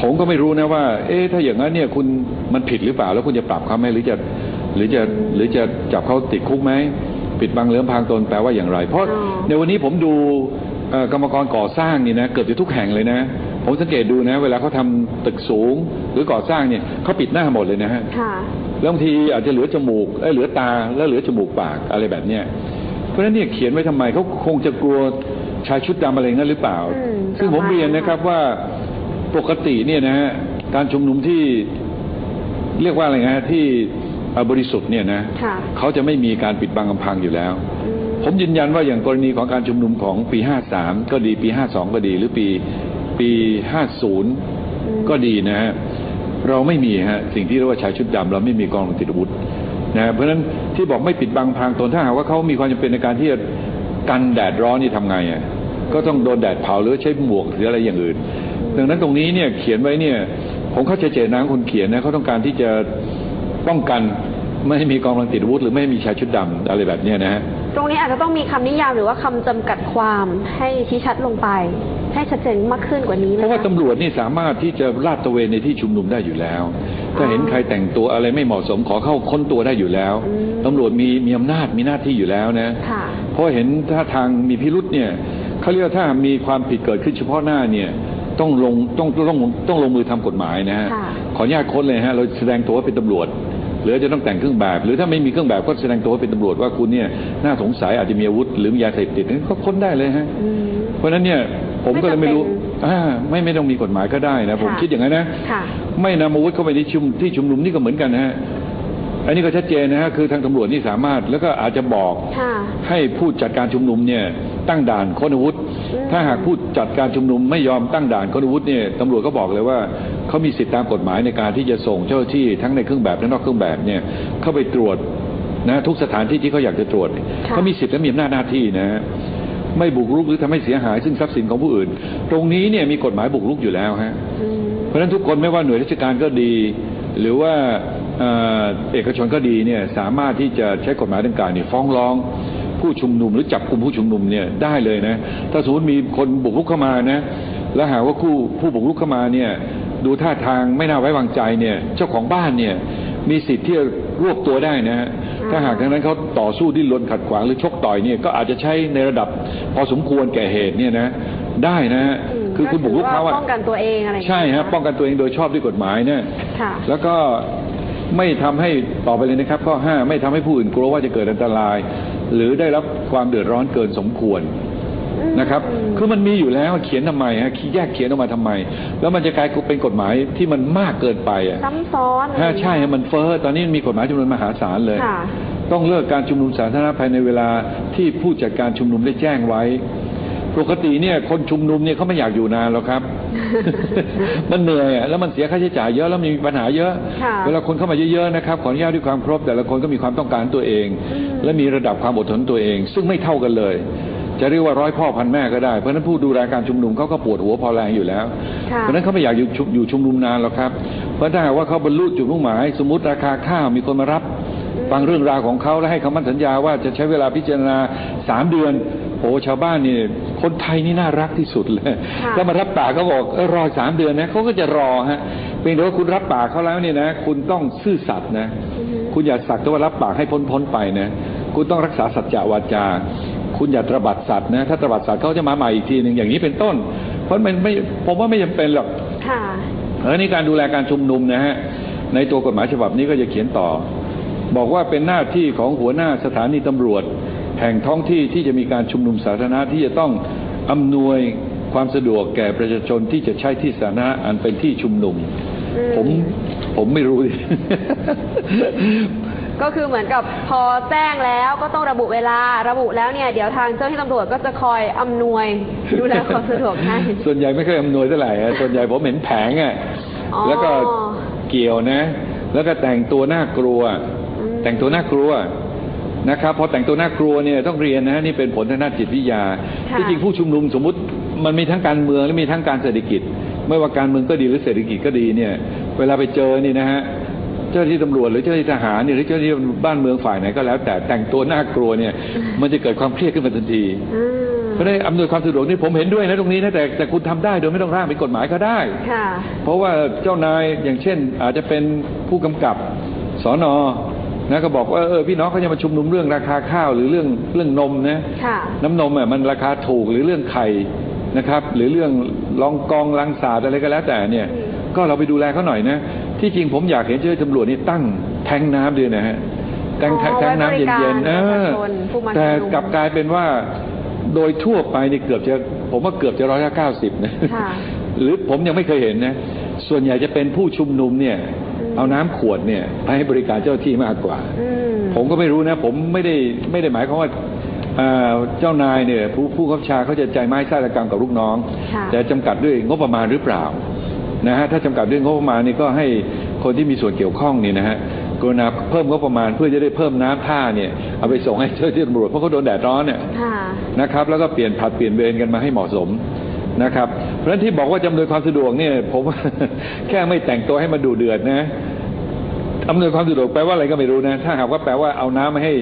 ผมก็ไม่รู้นะว่า เอ๊ะถ้าอย่างนั้นเนี่ยคุณมันผิดหรือเปล่า แล้วคุณจะปรับเขาไหมหรือจะหรือจะหรือจะจับเขาติดคุกไหมปิดบังเหลือมพรางตนแปลว่าอย่างไร เพราะอ๋อในวันนี้ผมดูเอ่อกรรมกรก่อสร้างนี่นะเกือบจะทุกแห่งเลยนะ ผมสังเกตดูนะ เวลาเขาทำตึกสูง หรือก่อสร้างเนี่ยเขาปิดหน้าหมดเลยนะฮะค่ะแล้วบางทีอาจจะเหลือจมูกเอ้ยเหลือตาแล้วเหลือจมูกปากอะไรแบบเนี้ยเพราะฉะนั้นเนี่ยเขียนไว้ทำไมเขาคงจะกลัวชายชุดดำอะไรงั้นหรือเปล่าอืมซึ่งผมประมาณเรียนนะครับว่า ปกติเนี่ยนะฮะการชุมนุมที่เรียกว่าอะไรนะฮะที่เอ่อบริสุทธิ์เนี่ยนะค่ะเขาจะไม่มีการปิดบังกำพังอยู่แล้วอืมผมยืนยันว่าอย่างกรณีของการชุมนุมของปี 53 ก็ดีปี 52 ก็ดีหรือปีปี 50 ก็ดีนะฮะเราไม่มีฮะสิ่งที่เรียกว่าชายชุดดำเราไม่มีกองติดอาวุธนะฮะเพราะฉะนั้นที่บอกไม่ปิดบังพรางตนถ้าหากว่าเขามีความจำเป็นในการที่จะกันแดดร้อนนี่ทำไงอะก็ต้องโดนแดดเผาหรือใช้หมวกหรืออะไรอย่างอื่น ดังนั้นตรงนี้เนี่ยเขียนไว้เนี่ยผมเข้าใจเจตนาของคนเขียนนะเขาต้องการที่จะป้องกันไม่ให้มีกองกำลังติดอาวุธหรือไม่ให้มีชายชุดดำอะไรแบบเนี้ยนะฮะตรงนี้อาจจะต้องมีคำนิยามหรือว่าคำจำกัดความให้ชี้ชัดลงไป ให้ชัดเจนมากขึ้นกว่านี้ไหมเพราะว่าคะตำรวจนี่สามารถที่จะลาดตระเวนในที่ชุมนุมได้อยู่แล้ว ถ้าเห็นใครแต่งตัวอะไรไม่เหมาะสมขอเข้าค้นตัวได้อยู่แล้วอืมตำรวจมีมีอำนาจมีหน้าที่อยู่แล้วนะค่ะเพราะเห็นท่าทางมีพิรุษเนี่ยเขาเรียกว่าถ้ามีความผิดเกิดขึ้นเฉพาะหน้าเนี่ย ต้องลงต้องต้องต้องลงมือทำกฎหมายนะฮะค่ะขออนุญาตค้นเลยฮะเราแสดงตัวว่าเป็นตำรวจหรือจะต้องแต่งเครื่องแบบ หรือถ้าไม่มีเครื่องแบบก็แสดงตัวว่าเป็นตำรวจว่าคุณเนี่ยน่าสงสัยอาจจะมีอาวุธหรือมียาเสพติดนั้นก็ค้นได้เลยฮะอืมเพราะฉะนั้นเนี่ยผมก็เลยไม่รู้ไม่จำเป็นอ่าไม่ไม่ต้องมีกฎหมายก็ได้นะ ผมค่ะคิดอย่างนั้นนะค่ะไม่นำอาวุธเข้าไปในชุมที่ชุมนุมนี่ก็เหมือนกันนะฮะอันนี้ก็ชัดเจนนะฮะคือทางตำรวจนี่สามารถแล้วก็อาจจะบอกค่ะให้ผู้จัดการชุมนุมเนี่ยตั้งด่านค้นอาวุธอืม ถ้าหากผู้จัดการชุมนุมไม่ยอมตั้งด่านค้นอาวุธเนี่ยตำรวจก็บอกเลยว่าเขามีสิทธิตามกฎหมายในการที่จะส่งเจ้าหน้าที่ทั้งในเครื่องแบบและนอกเครื่องแบบเนี่ยเข้าไปตรวจนะทุกสถานที่ที่เขาอยากจะตรวจค่ะเขามีสิทธิ์และมีอำนาจหน้าที่นะฮะไม่บุกรุกหรือทำให้เสียหาย ซึ่งทรัพย์สินของผู้อื่น ตรงนี้เนี่ยมีกฎหมายบุกรุกอยู่แล้วฮะอืมเพราะฉะนั้นทุกคนไม่ว่าหน่วยราชการก็ดี หรือว่าเอ่อเอกชนก็ดีเนี่ยสามารถที่จะใช้กฎหมายดังกล่าวเนี่ยฟ้องร้อง ผู้ชุมนุมหรือจับกลุ่มผู้ชุมนุมเนี่ยได้เลยนะ ถ้าสมมติมีคนบุกรุกเข้ามานะ แล้วหากว่าผู้ผู้บุกรุกเข้ามาเนี่ย ดูท่าทางไม่น่าไว้วางใจเนี่ย เจ้าของบ้านเนี่ยมีสิทธิ์ที่จะรวบตัวได้นะฮะ ถ้าหากดังนั้นเขาต่อสู้ดิ้นรนขัดขวางหรือชกต่อยเนี่ยก็อาจจะใช้ในระดับพอสมควรแก่เหตุเนี่ยนะ ได้นะฮะอืมคือคุณบุกรุกเขาถือว่าอะป้องกันตัวเองอะไรอย่างเงี้ยใช่ฮะป้องกันตัวเองโดยชอบด้วยกฎหมายเนี่ยค่ะแล้วก็ไม่ทำให้ต่อไปเลยนะครับ ข้อห้าไม่ทำให้ผู้อื่นกลัวว่าจะเกิดอันตราย หรือได้รับความเดือดร้อนเกินสมควรนะครับ คือมันมีอยู่แล้วเขียนทำไมฮะแยกเขียนออกมาทำไม แล้วมันจะกลายเป็นกฎหมายที่มันมากเกินไปอะซ้ำซ้อนอะไรอฮะย่างเงี้ยใช่ฮะมันเฟ้อตอนนี้มันมีกฎหมายจำนวนมหาศาลเลยค่ะต้องเลิกการชุมนุมสาธารณะภายในเวลาที่ผู้จัดการชุมนุมได้แจ้งไว้ ปกติเนี่ยคนชุมนุมเนี่ยเขาไม่อยากอยู่นานหรอกครับ มันเหนื่อยอะแล้วมันเสียค่าใช้จ่ายเยอะแล้วมีปัญหาเยอะ ค่ะเวลาคนเข้ามาเยอะๆนะครับขออนุญาตด้วยความเคารพแต่ละคนก็มีความต้องการตัวเอง และมีระดับความอดทนตัวเอง ซึ่งไม่เท่ากันเลย จะเรียกว่าร้อยพ่อพันแม่ก็ได้เพราะฉะนั้นผู้ดูแลการชุมนุมเขาก็ปวดหัวพอแรงอยู่แล้ว ค่ะ เพราะฉะนั้นเขาไม่อยากอยู่ชุมอยู่ชุมนุมนานหรอกครับ เพราะถ้าหากว่าเขาบรรลุจุดมุ่งหมาย สมมติราคาข้าวมีคนมารับ ฟังเรื่องราวของเขาและให้คำมั่นสัญญาว่าจะใช้เวลาพิจารณาสามเดือนโอ้ชาวบ้านนี่ คนไทยนี่น่ารักที่สุดเลยค่ะแล้วมารับปากเขาบอกเออรอสามเดือนนะเขาก็จะรอฮะเพียงแต่ว่าคุณรับปากเขาแล้วเนี่ยนะ คุณต้องซื่อสัตย์นะอือฮึคุณอย่าสักแต่ว่ารับปากให้พ้นพ้นๆไปนะ คุณต้องรักษาสัจจะวาจา คุณอย่าตระบัดสัตว์นะ ถ้าตระบัดสัตว์เขาจะมาใหม่อีกทีหนึ่งอย่างนี้เป็นต้น เพราะมันไม่ผมว่าไม่จำเป็นหรอกค่ะเออนี่การดูแลการชุมนุมนะฮะในตัวกฎหมายฉบับนี้ก็จะเขียนต่อ บอกว่าเป็นหน้าที่ของหัวหน้าสถานีตำรวจ แห่งท้องที่ที่จะมีการชุมนุมสาธารณะที่จะต้องอำนวยความสะดวกแก่ประชาชนที่จะใช้ที่สาธารณะอันเป็นที่ชุมนุมอืมผมผมไม่รู้ ก็คือเหมือนกับพอแจ้งแล้วก็ต้องระบุเวลาระบุแล้วเนี่ยเดี๋ยวทางเจ้าหน้าที่ตำรวจก็จะคอยอำนวยดูแลความสะดวกให้ส่วนใหญ่ไม่เคยอำนวยเท่าไหร่ฮะส่วนใหญ่ผมเห็นแผงอะอ๋อแล้วก็เกี่ยวนะ แล้วก็แต่งตัวน่ากลัวอืมแต่งตัวน่ากลัว นะครับพอแต่งตัวน่ากลัวเนี่ยต้องเรียนนะนี่เป็นผลทางด้านจิตวิทยาค่ะที่จริงผู้ชุมนุมสมมุติมันมีทั้งการเมืองและมีทั้งการเศรษฐกิจ ไม่ว่าการเมืองก็ดีหรือเศรษฐกิจก็ดีเนี่ยเวลาไปเจอนี่นะฮะเจ้าหน้าที่ตำรวจหรือเจ้าหน้าที่ทหารเนี่ยหรือเจ้าหน้าที่บ้านเมืองฝ่ายไหนก็แล้ว แต่แต่งตัวน่ากลัวเนี่ยมันจะเกิดความเครียดขึ้นมาทันทีอืมราะได้อำนวยความสะดวกนี่ผมเห็นด้วยนะตรงนี้นะแต่แต่คุณทำได้โดยไม่ต้องร่างเป็นกฎหมายก็ได้ค่ะเพราะว่าเจ้านายอย่างเช่นอาจจะเป็นผู้กำกับสอนอ นะก็บอกว่าเออพี่น้องเขาจะมาชุมนุมเรื่องราคาข้าวหรือเรื่องเรื่องนมนะค่ะน้ำนมอะมันราคาถูกหรือเรื่องไข่นะครับ หรือเรื่องรองกองลังสาดอะไรก็แล้วแต่เนี่ยอืมก็เราไปดูแลเขาหน่อยนะ ที่จริงผมอยากเห็นเจ้าหน้าที่ตำรวจนี่ตั้งแทงน้ำด้วยนะฮะแทงแทงแทงน้ำเย็นๆเออประชาชนผู้มาแต่ชุมนุมกลับกลายเป็นว่าโดยทั่วไปนี่เกือบจะผมว่าเกือบจะร้อยละเก้าสิบนะค่ะหรือผมยังไม่เคยเห็นนะ ส่วนใหญ่จะเป็นผู้ชุมนุมเนี่ยอืม เอาน้ำขวดเนี่ยไปให้บริการเจ้าหน้าที่มากกว่าอืมผมก็ไม่รู้นะ ผมไม่ได้ไม่ได้หมายความว่าเอ่อเจ้านายเนี่ยผู้ผู้ขับชาเขาจะใจไม้ไส้ระกรรมกับลูกน้องค่ะแต่จำกัดด้วยงบประมาณหรือเปล่านะฮะถ้าจำกัดด้วยงบประมาณนี่ก็ให้คนที่มีส่วนเกี่ยวข้องนี่นะฮะกรุณาเพิ่มงบประมาณเพื่อจะได้เพิ่มน้ำท่าเนี่ยเอาไปส่งให้เจ้าหน้าที่ตำรวจเพราะเขาโดนแดดร้อนเนี่ยค่ะนะครับแล้วก็เปลี่ยนผัดเปลี่ยนเวรกันมาให้เหมาะสมนะครับ เพราะฉะนั้นที่บอกว่าจำนวยความสะดวกเนี่ยผมว่าแค่ไม่แต่งตัวให้มันดูเดือดนะอำนวยความสะดวกแปลว่าอะไรก็ไม่รู้นะ ถ้าหากว่าแปลว่าเอาน้ำมาให้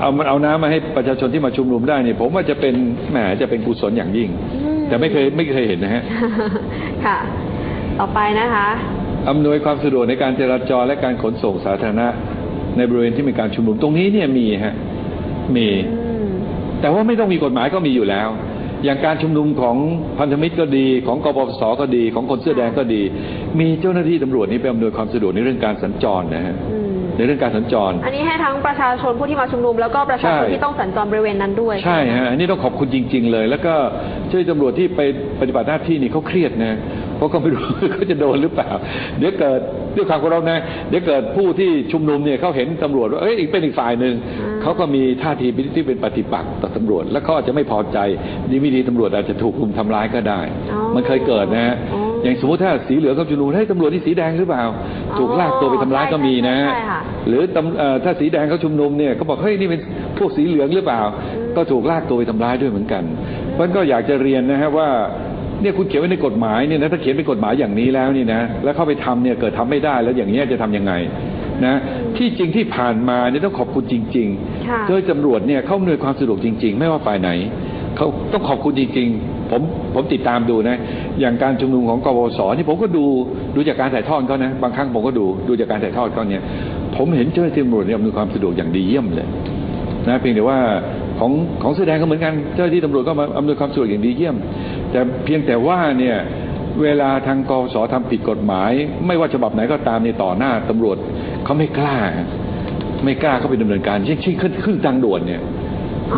เอามันเอาน้ำมาให้ประชาชนที่มาชุมนุมได้เนี่ยผมว่าจะเป็นแหมจะเป็นกุศลอย่างยิ่งอืมแต่ไม่เคยไม่เคยเห็นนะฮะค่ะ ต่อไปนะคะอำนวยความสะดวกในการจราจรและการขนส่งสาธารณะ ในบริเวณที่มีการชุมนุมตรงนี้เนี่ยมีฮะมีอืมแต่ว่าไม่ต้องมีกฎหมายก็มีอยู่แล้ว อย่างการชุมนุมของพันธมิตรก็ดี ของกบพศก็ดี ของคนเสื้อแดงก็ดี มีเจ้าหน้าที่ตำรวจนี่ไปอำนวยความสะดวกในเรื่องการสัญจรนะฮะอืมในเรื่องการสัญจร อันนี้ให้ทั้งประชาชนผู้ที่มาชุมนุม แล้วก็ประชาชนใช่ที่ต้องสัญจรบริเวณนั้นด้วย ใช่ไหมฮะอันนี้ต้องขอบคุณจริง ๆ เลย แล้วก็เจ้าหน้าที่ตำรวจที่ไปปฏิบัติหน้าที่นี่เขาเครียดนะ เพราะก็ไม่รู้เขาจะโดนหรือเปล่า เดี๋ยวเกิดด้วยความเคารพนะ เดี๋ยวเกิดผู้ที่ชุมนุมเนี่ยเขาเห็นตำรวจว่าเอ้ยอีกเป็นอีกฝ่ายหนึ่งเขาก็มีท่าทีที่เป็นปฏิปักษ์ต่อตำรวจ แล้วเขาอาจจะไม่พอใจดีไม่ดีตำรวจอาจจะถูกรุมทำร้ายก็ได้อ๋อมันเคยเกิดนะฮะอ๋อออย่างสมมติถ้าสีเหลืองกับชุมนุมให้ยตำรวจที่สีแดงหรือเปล่า ถูกลากตัวไปทำร้ายก็มีนะฮะใช่ค่ะหรือตำเอ่อถ้าสีแดงเขาชุมนุมเนี่ยเขาบอกเฮ้ยนี่เป็นพวกสีเหลืองหรือเปล่า ก็ถูกลากตัวไปทำร้ายด้วยเหมือนกันเพราะฉะนั้นก็อยากจะเรียนนะฮะว่า เนี่ยคุณเขียนไว้ในกฎหมายเนี่ยนะถ้าเขียนเป็นกฎหมายอย่างนี้แล้วนี่นะแล้วเข้าไปทำเนี่ยเกิดทำไม่ได้แล้วอย่างนี้ยจะทำยังไงนะที่จริงที่ผ่านมาเนี่ยต้องขอบคุณจริงค่ะๆเจ้าหน้าที่ตำรวจเนี่ยเขาอำนวยความสะดวกจริง ๆ ไม่ว่าฝ่ายไหนเขาต้องขอบคุณจริงๆ ผมผมติดตามดูนะ อย่างการชุมนุมของกบสนี่ผมก็ดูดูจากการถ่ายทอดเขานะ บางครั้งผมก็ดูดูจากการถ่ายทอดเขาเนี่ย ผมเห็นเจ้าหน้าที่ตำรวจเนี่ยอำนวยความสะดวกอย่างดีเยี่ยมเลยนะเพียงแต่ว่าของของแสอแดงก็เหมือนกันเจ้าหน้าที่ตำรวจก็มาอำนวยความสะดวกอย่างดีเยี่ยม แต่เพียงแต่ว่าเนี่ยเวลาทางกสทำผิดกฎหมาย ไม่ว่าฉบับไหนก็ตามในต่อหน้าตำรวจเขาไม่กล้า ไม่กล้าเข้าไปดำเนินการเช่นเช่นขึ้นขึ้นทางด่วนเนี่ย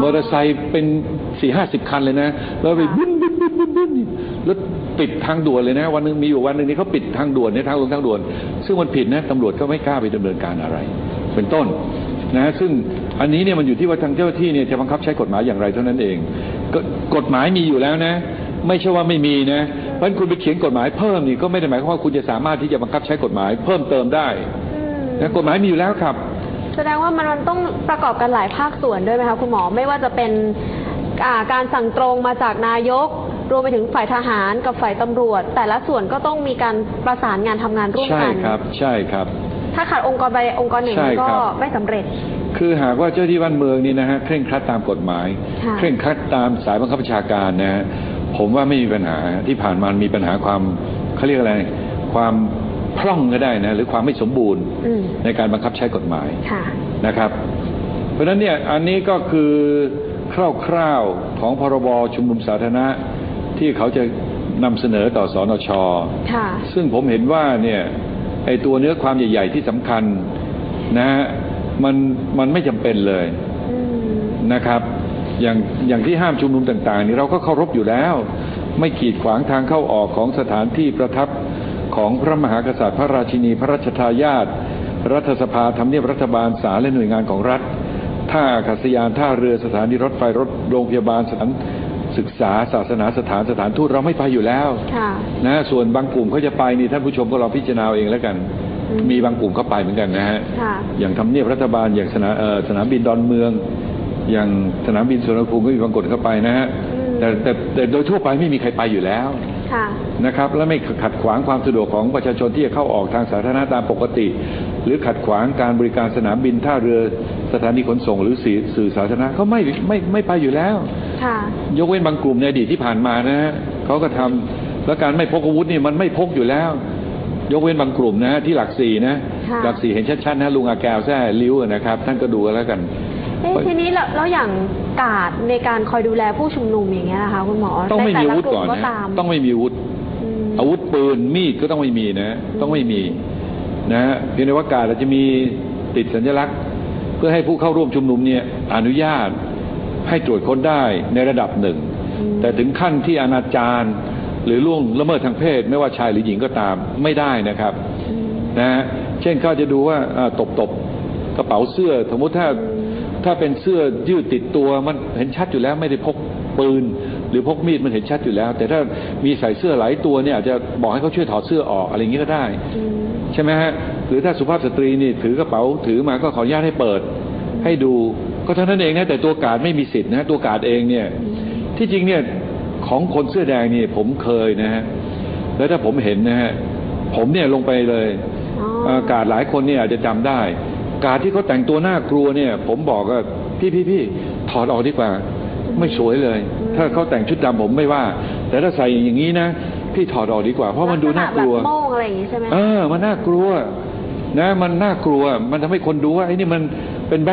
มอเตอร์ไซค์เป็นสี่ห้าสิบคันเลยนะ แล้วไปบึ้นบึ้นบึ้นบึ้นบึ้นแล้วปิดทางด่วนเลยนะ วันหนึงมีอยู่วันหนึ่งนี่เขาปิดทางด่วนในยทางลงทางด่วน ซึ่งมันผิดนะตำรวจก็ไม่กล้าไปดำเนินการอะไร เป็นต้นนะฮะซึ่งอันนี้เนี่ยมันอยู่ที่ว่าทางเจ้าหน้าที่เนี่ยจะบังคับใช้กฎหมายอย่างไรเท่านั้นเองก็กฎหมายมีอยู่แล้วนะ ไม่ใช่ว่าไม่มีนะเพราะฉะนั้นคุณไปเขียนกฎหมายเพิ่มนี่ก็ไม่ได้หมายความว่าคุณจะสามารถที่จะบังคับใช้กฎหมายเพิ่มเติมได้อืมนะกฎหมายมีอยู่แล้วครับ แสดงว่ามันมันต้องประกอบกันหลายภาคส่วนด้วยไหมคะคุณหมอไม่ว่าจะเป็นอ่าการสั่งตรงมาจากนายก รวมไปถึงฝ่ายทหารกับฝ่ายตำรวจ แต่ละส่วนก็ต้องมีการประสานงานทำงานร่วมใช่กันครับ ใช่ครับ ถ้าขาดองค์กรใดองค์กรหนึ่งใช่มันก็ครับไม่สำเร็จ คือหากว่าเจ้าที่บ้านเมืองนี่นะฮะเคร่งครัดตามกฎหมายค่ะเคร่งครัดตามสายบังคับบัญชาการนะฮะ ผมว่าไม่มีปัญหาที่ผ่านมามีปัญหาความเขาเรียกอะไร ความพร่องก็ได้นะหรือความไม่สมบูรณ์อืมในการบังคับใช้กฎหมายค่ะนะครับ เพราะฉะนั้นเนี่ยอันนี้ก็คือคร่าวๆของพรบชุมนุมสาธารณะที่เขาจะนำเสนอต่อสอนชค่ะซึ่งผมเห็นว่าเนี่ยไอตัวเนื้อความใหญ่ ๆ ที่สำคัญนะฮะมันมันไม่จำเป็นเลยอืมนะครับ อย่างอย่างที่ห้ามชุมนุมต่างๆ นี่เราก็เคารพอยู่แล้ว ไม่กีดขวางทางเข้าออกของสถานที่ประทับของพระมหากษัตริย์ พระราชินี พระราชทายาทรัฐสภาทำเนียบรัฐบาลศาลและหน่วยงานของรัฐ ท่าอากาศยานท่าเรือสถานีรถไฟรถโรงพยาบาลสถานศึกษาศาสนาสถานสถานทูตเราไม่ไปอยู่แล้วค่ะนะส่วนบางกลุ่มเขาจะไปนี่ท่านผู้ชมก็ลองพิจารณาเอาเองแล้วกันอืมมีบางกลุ่มเขาไปเหมือนกันนะฮะค่ะอย่างทำเนียบรัฐบาลอย่างสนามเอ่อสนามบินดอนเมือง อย่างสนามบินสุวรรณภูมิก็มีบางกลุ่มเข้าไปนะฮะอืมแต่แต่แต่โดยทั่วไปไม่มีใครไปอยู่แล้วค่ะ นะครับ และไม่ขัดขวางความสะดวกของประชาชนที่จะเข้าออกทางสาธารณะตามปกติ หรือขัดขวางการบริการสนามบินท่าเรือสถานีขนส่งหรือสื่อสื่อสาธารณะเขาไม่ไม่ไม่ไปอยู่แล้วค่ะ ยกเว้นบางกลุ่มในอดีตที่ผ่านมานะฮะเขาก็ทำแล้วการไม่พกอาวุธนี่มันไม่พกอยู่แล้ว ยกเว้นบางกลุ่มนะฮะที่หลักสี่นะค่ะหลักสี่เห็นชัดๆนะลุงอาแก้วแซ่ลิ้วนะครับ ท่านก็ดูกันแล้วกัน เอ๊ะทีนี้แล้วแล้วอย่างกาดในการคอยดูแลผู้ชุมนุมอย่างเงี้ยนะคะคุณหมอต้องไม่มีอาวุธในแต่ละก่อนลุ่นะตามต้องไม่มีอาวุธ ม อาวุธปืนมีดก็ต้องไม่มีนะ ต้องไม่มีนะฮะเพียงแต่ว่ากาดอาจจะมีติดสัญลักษณ์ เพื่อให้ผู้เข้าร่วมชุมนุมเนี่ยอนุญาตให้ตรวจค้นได้ในระดับหนึ่งแต่ถึงขั้นที่อนาจารหรือล่วงละเมิดทางเพศ ไม่ว่าชายหรือหญิงก็ตามไม่ได้นะครับอืมนะฮะเช่นเขาจะดูว่าอ่าตบตบกระเป๋าเสื้อ สมมติถ้า ถ้าเป็นเสื้อยืดติดตัวมันเห็นชัดอยู่แล้วไม่ได้พกปืน หรือพกมีดมันเห็นชัดอยู่แล้ว แต่ถ้ามีใส่เสื้อหลายตัวเนี่ยอาจจะบอกให้เขาช่วยถอดเสื้อออกอะไรอย่างนี้ก็ได้อืมใช่ไหมฮะหรือถ้าสุภาพสตรีนี่ถือกระเป๋าถือมาก็ขออนุญาตให้เปิด ให้ดูก็เท่านั้นเองนะแต่ตัวการดไม่มีสิทธิ์นะตัวการดเองเนี่ยที่จริงเนี่ยของคนเสื้อแดงนี่ผมเคยนะฮะแล้วถ้าผมเห็นนะฮะผมเนี่ยลงไปเลยอ๋อเอ่อกาดหลายคนเนี่ยอาจจะจำได้ การดที่เขาแต่งตัวน่ากลัวเนี่ย ผมบอกว่าพี่พี่พี่ถอดออกดีกว่า ไม่สวยเลย ถ้าเขาแต่งชุดดำผมไม่ว่า แต่ถ้าใส่อย่างนี้นะพี่ถอดออกดีกว่า เพราะมันดูน่ากลัวษณะแบบโม่งอะไรอย่างงี้ใช่ไหมเออมันน่ากลัว นะ มันน่ากลัว มันทำให้คนดูว่าไอ้นี่มัน